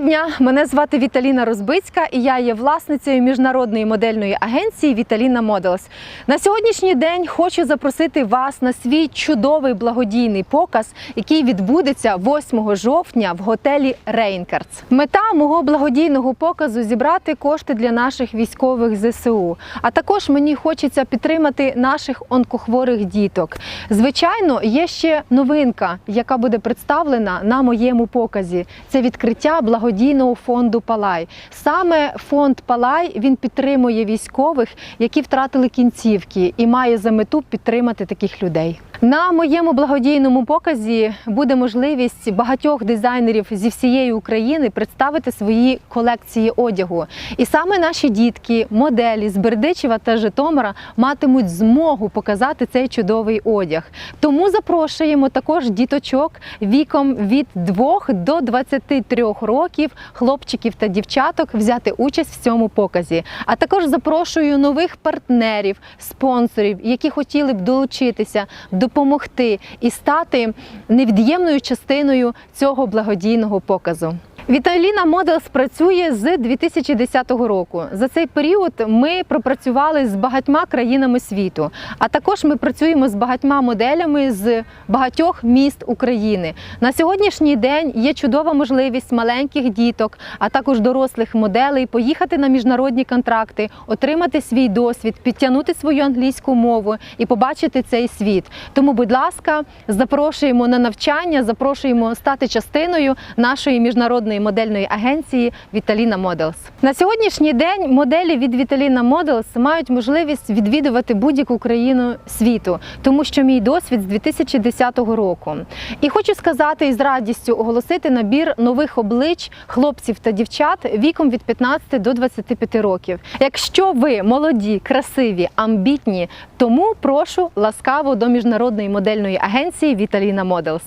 Дня! Мене звати Віталіна Розбицька і я є власницею міжнародної модельної агенції Віталіна Моделс. На сьогоднішній день хочу запросити вас на свій чудовий благодійний показ, який відбудеться 8 жовтня в готелі Рейнкардс. Мета мого благодійного показу зібрати кошти для наших військових ЗСУ. А також мені хочеться підтримати наших онкохворих діток. Звичайно, є ще новинка, яка буде представлена на моєму показі. Це відкриття благодійного фонду Палай. Саме фонд Палай він підтримує військових, які втратили кінцівки, і має за мету підтримати таких людей. На моєму благодійному показі буде можливість багатьох дизайнерів зі всієї України представити свої колекції одягу. І саме наші дітки, моделі з Бердичева та Житомира матимуть змогу показати цей чудовий одяг. Тому запрошуємо також діточок віком від 2 до 23 років, хлопчиків та дівчаток взяти участь в цьому показі. А також запрошую нових партнерів, спонсорів, які хотіли б долучитися, допомогти і стати невід'ємною частиною цього благодійного показу. Віталіна Моделс працює з 2010 року. За цей період ми пропрацювали з багатьма країнами світу, а також ми працюємо з багатьма моделями з багатьох міст України. На сьогоднішній день є чудова можливість маленьких діток, а також дорослих моделей поїхати на міжнародні контракти, отримати свій досвід, підтягнути свою англійську мову і побачити цей світ. Тому, будь ласка, запрошуємо на навчання, запрошуємо стати частиною нашої міжнародної модельної агенції Віталіна Моделс. На сьогоднішній день моделі від Віталіна Моделс мають можливість відвідувати будь-яку країну світу, тому що мій досвід з 2010 року. І хочу сказати і з радістю оголосити набір нових облич хлопців та дівчат віком від 15 до 25 років. Якщо ви молоді, красиві, амбітні, тому прошу ласкаво до міжнародної модельної агенції Віталіна Моделс.